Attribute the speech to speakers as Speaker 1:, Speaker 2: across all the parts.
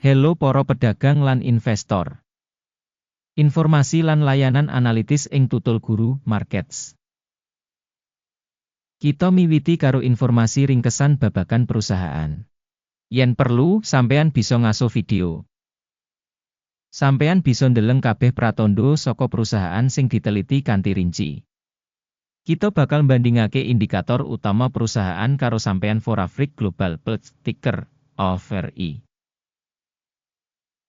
Speaker 1: Hello para pedagang lan investor. Informasi lan layanan analitis ing tutul guru markets. Kita miwiti karo informasi ringkesan babagan perusahaan. Yen perlu, sampean bisa ngaso video. Sampean bisa ndeleng kabeh pratondo saka perusahaan sing diteliti kanthi rinci. Kita bakal bandingake indikator utama perusahaan karo sampean Forafric Global Plus ticker OVRI.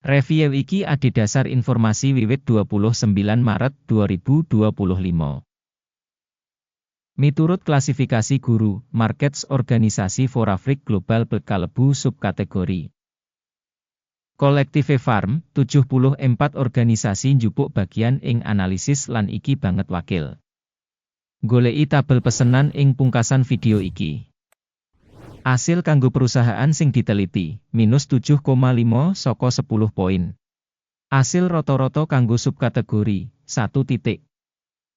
Speaker 1: Review iki dasar informasi wiwit 29 Maret 2025. Miturut klasifikasi guru, markets organisasi Forafric Global kalebu subkategori. Kolektive Farm, 74 organisasi njupuk bagian ing analisis lan iki banget wakil. Goleki tabel pesenan ing pungkasan video iki. Asil kanggo perusahaan sing diteliti, minus 7,5 soko 10 poin. Asil roto-roto kanggo subkategori, 1 titik.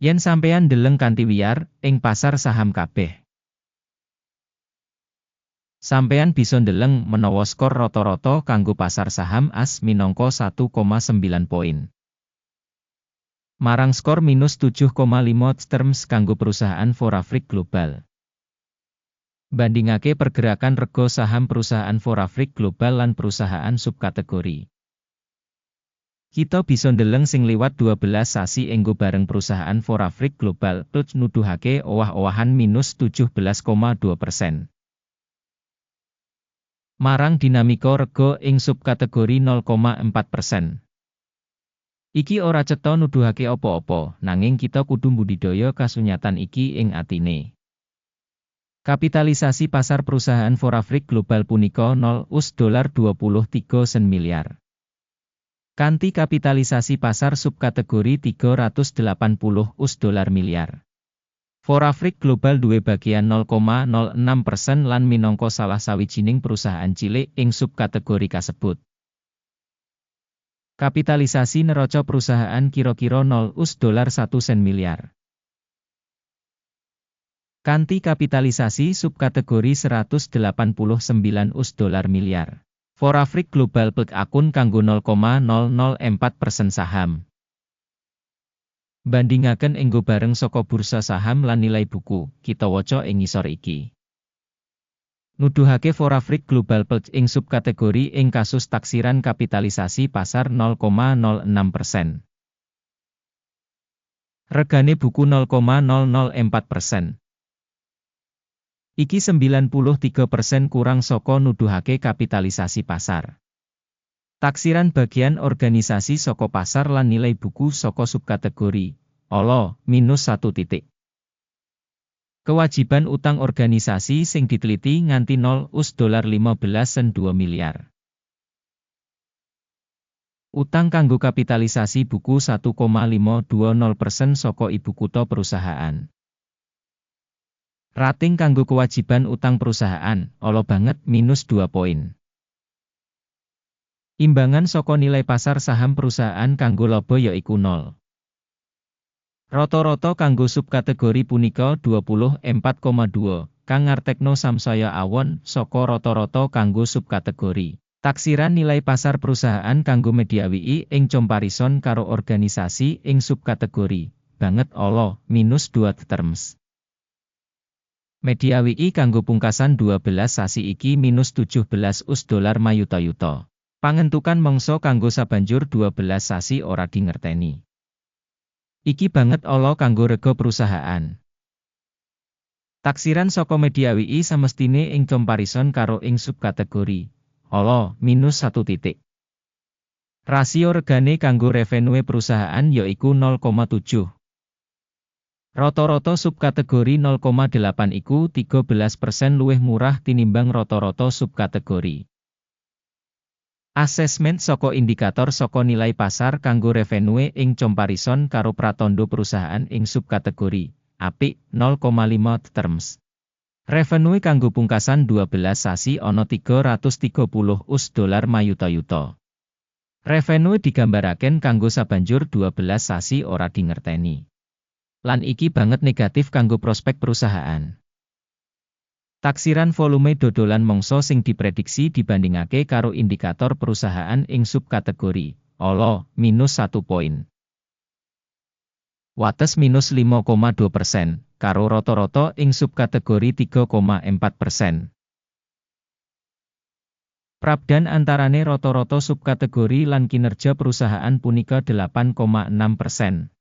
Speaker 1: Yen sampeyan deleng kanti wiyar, ing pasar saham kabeh. Sampeyan bisa ndeleng menawa skor roto-roto kanggo pasar saham as minangka 1,9 poin marang skor minus 7,5 terms kanggo perusahaan Forafric Global. Bandingake pergerakan rego saham perusahaan Forafric Global lan perusahaan subkategori. Kita bisa ndeleng sing liwat 12 sasi enggo bareng perusahaan Forafric Global plus nuduhake owah-owahan minus 17,2 persen. Marang dinamika rego ing subkategori 0,4 persen. Iki ora cetha nuduhake apa-apa, nanging kita kudu budidaya kasunyatan iki ing atine. Kapitalisasi pasar perusahaan Forafric Global punika 0 US dolar 23 sen miliar. Kanti kapitalisasi pasar subkategori 380 US dolar miliar. Forafric Global duwe bagian 0,06 persen lan minangka salah sawijining perusahaan cilik ing subkategori kasebut. Kapitalisasi neraca perusahaan kira-kira 0 US dolar 1 sen miliar. Kanti kapitalisasi subkategori 189 US dolar miliar. Forafric Global Plug akun kanggo 0,004 persen saham. Bandingaken enggo bareng saka bursa saham lan nilai buku, kita waca ing ngisor iki. Nuduhake Forafric Global Pledge ing subkategori ing kasus taksiran kapitalisasi pasar 0,06 persen. Regane buku 0,004 persen. Iki 93 persen kurang soko nuduhake kapitalisasi pasar. Taksiran bagian organisasi soko pasar lan nilai buku soko subkategori, olo, minus 1 titik. Kewajiban utang organisasi sing diteliti nganti 0 US dolar 15 sen 2 miliar. Utang kanggo kapitalisasi buku 1,520 persen soko ibu kutha perusahaan. Rating kanggo kewajiban utang perusahaan, olo banget minus 2 poin. Imbangan soko nilai pasar saham perusahaan kanggo lobo yaiku 0. Roto-roto kanggo subkategori punika 24,2, kang ngartekno samsaya awon saka roto-roto kanggo subkategori. Taksiran nilai pasar perusahaan kanggo media WI ing comparison karo organisasi ing subkategori, banget olo, minus 2 terms. Media WI kanggo pungkasan 12 sasi iki minus 17 us dolar mayuta-yuta. Pangentukan mongso kanggo sabanjur 12 sasi ora dingerteni. Iki banget olo kanggo rego perusahaan. Taksiran saka media WI samestine ing comparison karo ing subkategori. Olo, minus satu titik. Rasio regane kanggo revenue perusahaan yaiku 0,7. Roto-roto subkategori 0,8 iku 13% luwih murah tinimbang roto-roto subkategori. Asesmen soko indikator soko nilai pasar kanggo revenue ing comparison karo pratondo perusahaan ing subkategori apik 0,5 terms. Revenue kanggo pungkasan 12 sasi ono 330 us dolar mayuta-yuta. Revenue digambaraken kanggo sabanjur 12 sasi ora dingerteni. Lan iki banget negatif kanggo prospek perusahaan. Taksiran volume dodolan mongso sing diprediksi dibandingake karo indikator perusahaan ing subkategori Olo minus 1 poin. Wates minus 5,2 persen, karo roto-roto ing subkategori 3,4 persen. Prabdan antarane roto-roto subkategori lan kinerja perusahaan punika 8,6 persen.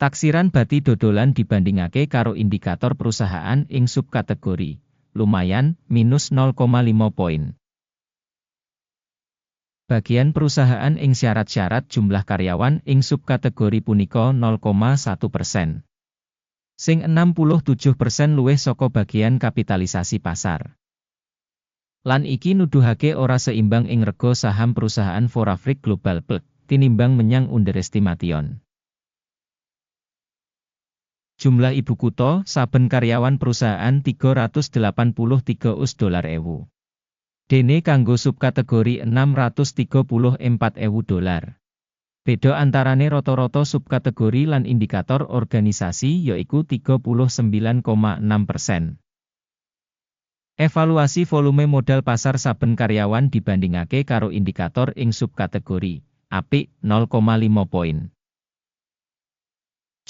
Speaker 1: Taksiran bati dodolan dibandingake karo indikator perusahaan ing subkategori, lumayan, minus 0,5 poin. Bagian perusahaan ing syarat-syarat jumlah karyawan ing subkategori punika 0,1 persen. Sing 67 persen luwih saka bagian kapitalisasi pasar. Lan iki nuduhake ora seimbang ing rego saham perusahaan Forafric Global Plc, tinimbang menyang underestimation. Jumlah ibu kutha, saben karyawan perusahaan 383 us dolar ewu. Dene kanggo subkategori 634 ewu dolar. Beda antarane roto-roto subkategori lan indikator organisasi yaiku 39,6 persen. Evaluasi volume modal pasar saben karyawan dibandingake karo indikator ing subkategori, apik 0,5 poin.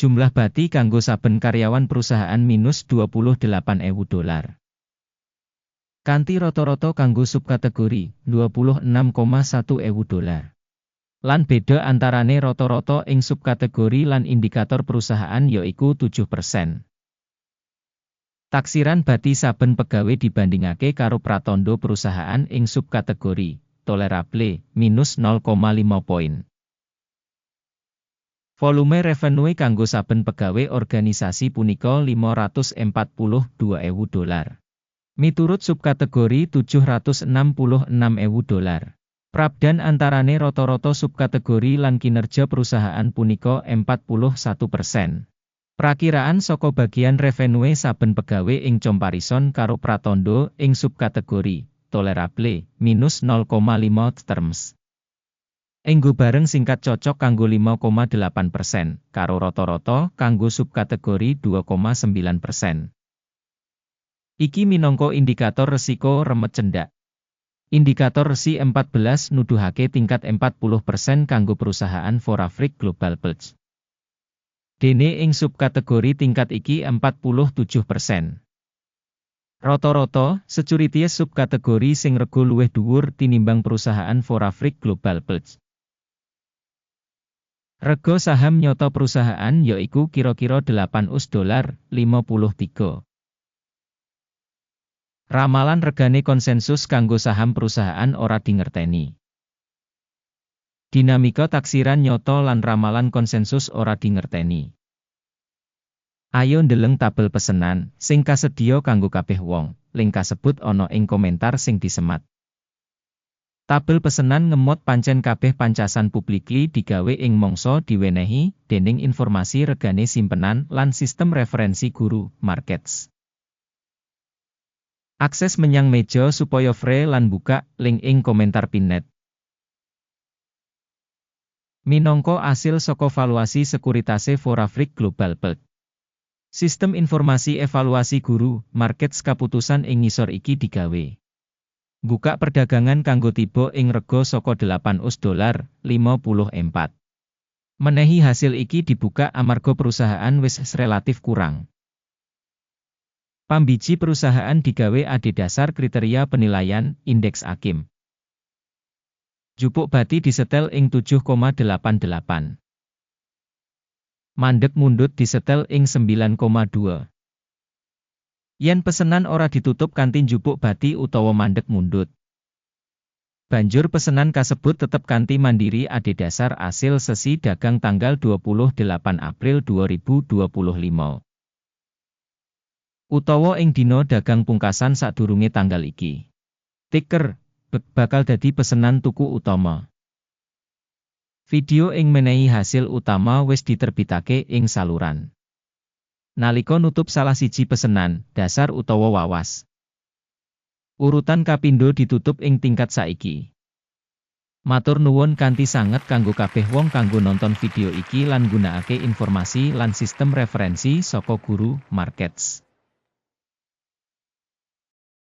Speaker 1: Jumlah bati kanggo saben karyawan perusahaan minus 28.000 dolar. Kanti roto-roto kanggo subkategori 26,1 ewu dolar. Lan beda antarane roto-roto ing subkategori lan indikator perusahaan yaiku 7 persen. Taksiran bati saben pegawai dibandingake karo pratondo perusahaan ing subkategori tolerable minus 0,5 poin. Volume revenue kanggo saben pegawai organisasi punika 542.000 dolar. Miturut subkategori 766.000 dolar. Prabdan antarane roto-roto subkategori lan kinerja perusahaan punika 41 persen. Prakiraan soko bagian revenue saben pegawai ing comparison karo pratondo ing subkategori tolerable minus 0,5 terms. Enggo bareng singkat cocok kanggo 5,8 persen, karo roto-roto kanggo subkategori 2,9 persen. Iki minongko indikator resiko remet cendak. Indikator resi 14 nuduhake tingkat 40 persen kanggo perusahaan Forafric Global Pledge. Dene ing subkategori tingkat iki 47 persen. Roto-roto, securities subkategori sing rego luwih dhuwur tinimbang perusahaan Forafric Global Pledge. Rego saham nyoto perusahaan yaiku kira-kira 8 us dolar 53. Ramalan regane konsensus kanggo saham perusahaan ora dingerteni. Dinamika taksiran nyoto lan ramalan konsensus ora dingerteni. Ayo ndeleng tabel pesenan sing kasedia kanggo kabeh wong. Link kasebut ana ing komentar sing disemat. Tabel pesenan ngemot pancen kabeh pancasan publikly digawe ing mongso diwenehi dening informasi regane simpenan lan sistem referensi guru markets. Akses menyang meja supaya free lan buka link ing komentar pinnet. Minongko asil soko valuasi sekuritase Forafric Global Pelt. Sistem informasi evaluasi guru, markets kaputusan ing ngisor iki digawe. Buka perdagangan kanggo tiba ing rego saka 8 us dolar 54. Menehi hasil iki dibuka amarga perusahaan wis relatif kurang. Pambiji perusahaan digawe ade dasar kriteria penilaian indeks Akim. Jupuk bati disetel ing 7,88. Mandek mundut disetel ing 9,2. Yen pesenan ora ditutup kantin jupuk bati utawa mandek mundut. Banjur pesenan kasebut tetep kanti mandiri ade dasar asil sesi dagang tanggal 28 April 2025. Utawa ing dino dagang pungkasan sadurunge tanggal iki. Tiker, bakal dadi pesenan tuku utama. Video ing menehi hasil utama wis diterbitake ing saluran. Nalika nutup salah siji pesenan, dasar utawa wawas. Urutan kapindo ditutup ing tingkat saiki. Matur nuwun kanthi sanget kanggo kabeh wong kanggo nonton video iki lan gunakake informasi lan sistem referensi saka guru markets.